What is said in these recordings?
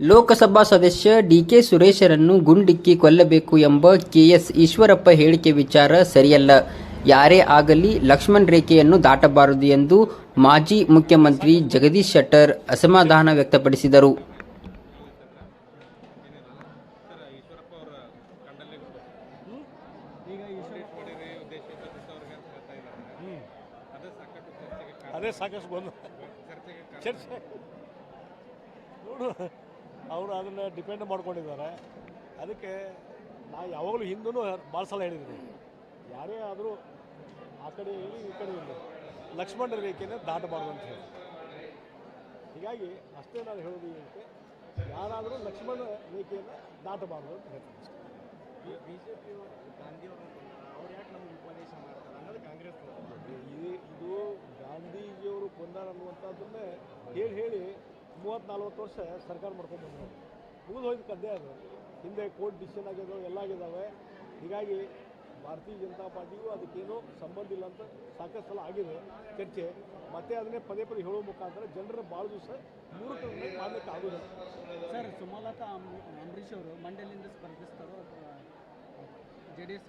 ಲೋಕಸಭಾ ಸದಸ್ಯ ಡಿಕೆ ಸುರೇಶರನ್ನು ಗುಂಡಿಕ್ಕಿ ಕೊಲ್ಲಬೇಕು ಎಂಬ ಕೆಎಸ್ ಈಶ್ವರಪ್ಪ ಹೇಳಿಕೆ ವಿಚಾರ ಸರಿಯಲ್ಲ. ಯಾರೇ ಆಗಲಿ ಲಕ್ಷ್ಮಣ್ ರೇಖೆಯನ್ನು ದಾಟಬಾರದು ಎಂದು ಮಾಜಿ ಮುಖ್ಯಮಂತ್ರಿ ಜಗದೀಶ್ ಶೆಟ್ಟರ್ ಅಸಮಾಧಾನ ವ್ಯಕ್ತಪಡಿಸಿದರು. ಈಗ ಈಶ್ವರಪ್ಪ ಅದೇ ಸಾಕಷ್ಟು ಚರ್ಚೆ. ನೋಡು. ಅವರು ಅದನ್ನು ಡಿಪೆಂಡ್ ಮಾಡ್ಕೊಂಡಿದ್ದಾರೆ. ಅದಕ್ಕೆ ನಾ ಯಾವಾಗಲೂ ಹಿಂದೂ ಭಾಳ ಸಲ ಹೇಳಿದ್ದೀನಿ. ಯಾರೇ ಆದರೂ ಆ ಕಡೆ ಇರಲಿ, ಈ ಕಡೆ ಇರಲಿ. ಲಕ್ಷ್ಮಣ ದಾಟಬಾರ್ದು ಅಂತ ಹೇಳಿ. ಹೀಗಾಗಿ ಅಷ್ಟೇ ನಾನು ಹೇಳೋದು ಏನಕ್ಕೆ ಯಾರಾದರೂ ಲಕ್ಷ್ಮಣ ರೇಖೆಯನ್ನು ದಾಟಬಾರ್ದು ಅಂತ ಹೇಳ್ತೀನಿ. ಅಷ್ಟೇ ಪಿ ಗಾಂಧಿಯವರು ಅವ್ರು ಯಾಕೆ ನಮಗೆ ಉಪದೇಶ ಮಾಡ್ತಾರೆ? ಅನ್ನೋದು ಕಾಂಗ್ರೆಸ್ ಇದು ಇದು ಗಾಂಧೀಜಿಯವರು ಕೊಂದಾರ ಅನ್ನುವಂಥದ್ದನ್ನೇ ಹೇಳಿ ಹೇಳಿ ಮೂವತ್ತು ನಲ್ವತ್ತು ವರ್ಷ ಸರ್ಕಾರ ಮಾಡ್ಕೊಂಡು ಬಂದರು. ಮುಗಿದು ಹೋಯ್ತು ಕದ್ದೆ ಅದು. ಹಿಂದೆ ಕೋರ್ಟ್ ಡಿಸಿಷನ್ ಆಗಿದ್ದಾವೆ ಎಲ್ಲ ಆಗಿದ್ದಾವೆ. ಹೀಗಾಗಿ ಭಾರತೀಯ ಜನತಾ ಪಾರ್ಟಿಗೂ ಅದಕ್ಕೇನೂ ಸಂಬಂಧ ಇಲ್ಲ ಅಂತ ಸಾಕಷ್ಟು ಸಲ ಆಗಿದೆ ಚರ್ಚೆ. ಮತ್ತೆ ಅದನ್ನೇ ಪದೇ ಪದೇ ಹೇಳೋ ಮುಖಾಂತರ ಜನರ ಭಾಳ ದಿವಸ ಮೂರು ಕಡೆ ಮಾಡಲಿಕ್ಕೆ ಆಗೋದಿಲ್ಲ. ಸರ್ ಸುಮಲತಾ ಅಂಬ- ಅಂಬರೀಷ್ ಅವರು ಮಂಡ್ಯದಿಂದ ಸ್ಪರ್ಧಿಸ್ತಾರೋ ಜೆ ಡಿ ಎಸ್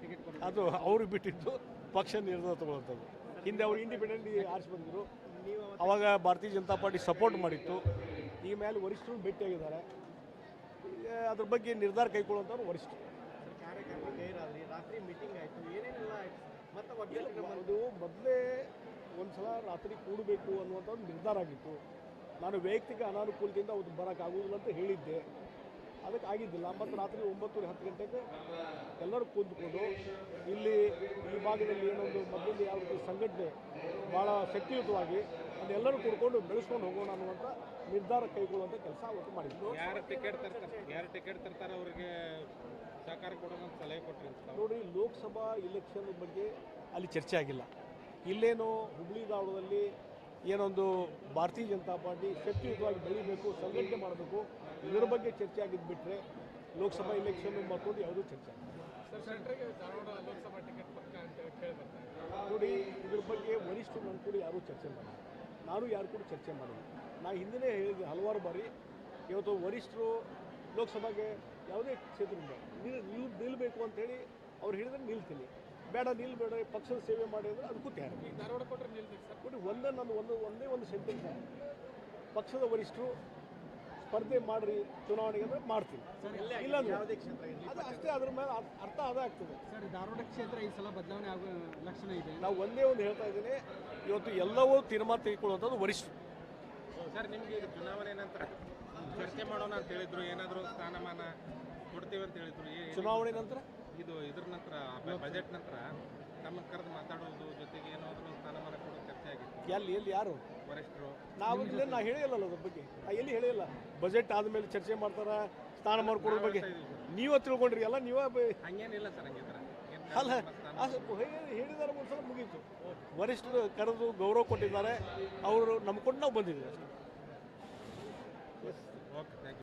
ಟಿಕೆಟ್ ಅದು ಅವರು ಬಿಟ್ಟಿದ್ದು ಪಕ್ಷ ನಿರ್ಧಾರ ತಗೊಳ್ಳೋಂಥದ್ದು ಹಿಂದೆ ಅವರು ಇಂಡಿಪೆಂಡೆಂಟ್ ಆರಿಸಿ ಬಂದರು ಅವಾಗ ಭಾರತೀಯ ಜನತಾ ಪಾರ್ಟಿ ಸಪೋರ್ಟ್ ಮಾಡಿತ್ತು. ಈ ಮೇಲೆ ವರಿಷ್ಠರು ಭೇಟಿಯಾಗಿದ್ದಾರೆ. ಅದ್ರ ಬಗ್ಗೆ ನಿರ್ಧಾರ ಕೈಗೊಳ್ಳುವಂಥವ್ರು ವರಿಷ್ಠರು. ಅದು ಮೊದಲೇ ಒಂದು ಸಲ ರಾತ್ರಿ ಕೂಡಬೇಕು ಅನ್ನುವಂಥದ್ದು ನಿರ್ಧಾರ ಆಗಿತ್ತು. ನಾನು ವೈಯಕ್ತಿಕ ಅನಾನುಕೂಲದಿಂದ ಅವತ್ತು ಬರೋಕ್ಕಾಗುವುದಿಲ್ಲ ಅಂತ ಹೇಳಿದ್ದೆ. ಅದಕ್ಕೆ ಆಗಿದ್ದಿಲ್ಲ ಮತ್ತು ರಾತ್ರಿ ಒಂಬತ್ತುವರೆ ಹತ್ತು ಗಂಟೆಗೆ ಎಲ್ಲರೂ ಕೂತ್ಕೊಂಡು ಇಲ್ಲಿ ಈ ಭಾಗದಲ್ಲಿ ಏನೊಂದು ಮೊದಲಿಂದ ಯಾವ ರೀತಿ ಸಂಘಟನೆ ಭಾಳ ಶಕ್ತಿಯುತವಾಗಿ ಅದನ್ನೆಲ್ಲರೂ ಕೂಡ್ಕೊಂಡು ಬೆಳೆಸ್ಕೊಂಡು ಹೋಗೋಣ ಅನ್ನುವಂಥ ನಿರ್ಧಾರ ಕೈಗೊಳ್ಳುವಂಥ ಕೆಲಸ ಅವತ್ತು ಮಾಡಿದ್ರು. ಯಾರು ಟಿಕೆಟ್ ತರ್ತಾರೆ? ಯಾರು ಟಿಕೆಟ್ ತರ್ತಾರೆ ಅವರಿಗೆ ಸಹಕಾರ ಕೊಡೋಣ ಸಲಹೆ ಕೊಟ್ಟರು ನೋಡಿ ಲೋಕಸಭಾ ಇಲೆಕ್ಷನ್ ಬಗ್ಗೆ ಅಲ್ಲಿ ಚರ್ಚೆ ಆಗಿಲ್ಲ. ಇಲ್ಲೇನೋ ಹುಬ್ಳಿ ಧಾರವಾಡದಲ್ಲಿ ಏನೊಂದು ಭಾರತೀಯ ಜನತಾ ಪಾರ್ಟಿ ಶಕ್ತಿಯುತವಾಗಿ ಬೆಳಿಬೇಕು ಸಂಘಟನೆ ಮಾಡಬೇಕು ಇದರ ಬಗ್ಗೆ ಚರ್ಚೆ ಆಗಿದ್ದು ಬಿಟ್ಟರೆ ಲೋಕಸಭಾ ಎಲೆಕ್ಷನ್ ಮಾಡ್ಕೊಂಡು ಯಾವುದೂ ಚರ್ಚೆ ನೋಡಿ ಇದ್ರ ಬಗ್ಗೆ ವರಿಷ್ಠರು ನನ್ನ ಕೂಡ ಯಾರೂ ಚರ್ಚೆ ಮಾಡಿಲ್ಲ. ನಾನು ಯಾರು ಕೂಡ ಚರ್ಚೆ ಮಾಡಿಲ್ಲ. ನಾ ಹಿಂದಿನೇ ಹೇಳಿದ್ದೆ ಹಲವಾರು ಬಾರಿ ಇವತ್ತು ವರಿಷ್ಠರು ಲೋಕಸಭೆಗೆ ಯಾವುದೇ ಕ್ಷೇತ್ರದಿಂದ ನಿಲ್ ನಿಲ್ ನಿಲ್ಲಬೇಕು ಅಂತೇಳಿ ಅವ್ರು ಹೇಳಿದ್ರೆ ನಿಲ್ತೀನಿ. ಬೇಡ ನಿಲ್ಬೇಡ ಪಕ್ಷದ ಸೇವೆ ಮಾಡಿ ಅಂದರೆ ಅದಕ್ಕೂ ತಯಾರು ಧಾರವಾಡ ಕೊಟ್ಟರೆ ನಿಲ್ಬೇಕು ಸರ್? ನೋಡಿ ಒಂದೇ ನಾನು ಒಂದು ಒಂದೇ ಒಂದು ಸೆಂಟೆನ್ಸ್ ಪಕ್ಷದ ವರಿಷ್ಠರು ಸ್ಪರ್ಧೆ ಮಾಡ್ರಿ ಚುನಾವಣೆಗೆ ಅಂದರೆ ಮಾಡ್ತೀನಿ ಇಲ್ಲ ಯಾವುದೇ ಕ್ಷೇತ್ರ ಇರಲಿ. ಅದು ಅಷ್ಟೇ ಅದ್ರ ಮೇಲೆ ಅರ್ಥ- ಅದೇ ಆಗ್ತದೆ. ಸರ್ ಧಾರವಾಡ ಕ್ಷೇತ್ರ ಈ ಸಲ ಬದಲಾವಣೆ ಆಗೋ ಲಕ್ಷಣ ಇದೆ. ನಾವು ಒಂದೇ ಒಂದು ಹೇಳ್ತಾ ಇದ್ದೀನಿ ಇವತ್ತು ಎಲ್ಲವೂ ತೀರ್ಮಾನ ತೆಗೆದುಕೊಳ್ಳುವಂಥದ್ದು ವರಿಷ್ಠರು. ಸರ್ ನಿಮಗೆ ಈಗ ಚುನಾವಣೆ ನಂತರ ಚರ್ಚೆ ಮಾಡೋಣ ಅಂತ ಹೇಳಿದ್ರು ಏನಾದರೂ ಸ್ಥಾನಮಾನ ಕೊಡ್ತೀವಿ ಅಂತ ಹೇಳಿದ್ರು ಚುನಾವಣೆ ನಂತರ? ಇದು ಇದ್ರ ನಂತರ ಬಜೆಟ್ ನಂತರ ತಮ್ಮ ಕರೆದು ಮಾತಾಡೋದು ಜೊತೆಗೆ ಏನಾದರೂ ಸ್ಥಾನಮಾನ ಕೊಡೋ ಚರ್ಚೆ ಆಗಿತ್ತು. ಎಲ್ಲಿ ಎಲ್ಲಿ ಯಾರು? ವರಿಷ್ಠರು. ನಾವು ಇಲ್ಲಿ ನಾ ಹೇಳಿಲ್ಲ ಅದ್ರ ಬಗ್ಗೆ? ನಾ ಎಲ್ಲಿ ಹೇಳಿಲ್ಲ ಬಜೆಟ್ ಆದಮೇಲೆ ಚರ್ಚೆ ಮಾಡ್ತಾರ? ಸ್ಥಾನಮಾನ ಕೊಡೋ ಬಗ್ಗೆ? ನೀವೇ ತಿಳ್ಕೊಂಡ್ರಿ ಎಲ್ಲ ನೀವೇ ಹಂಗೇನಿಲ್ಲ ಸರ್ ಹಂಗಿದ್ರೆ ಅಲ್ಲ ಹೇಳಿದಾರೆ ಒಂದು ಸಲ ಮುಗೀತು. ವರಿಷ್ಠರು ಕರೆದು ಗೌರವ ಕೊಟ್ಟಿದ್ದಾರೆ. ಅವರು ನಮ್ಮ ಕೊಟ್ಟು ನಾವು ಬಂದಿದ್ದೀವಿ ಅಷ್ಟೇ. Okay thank you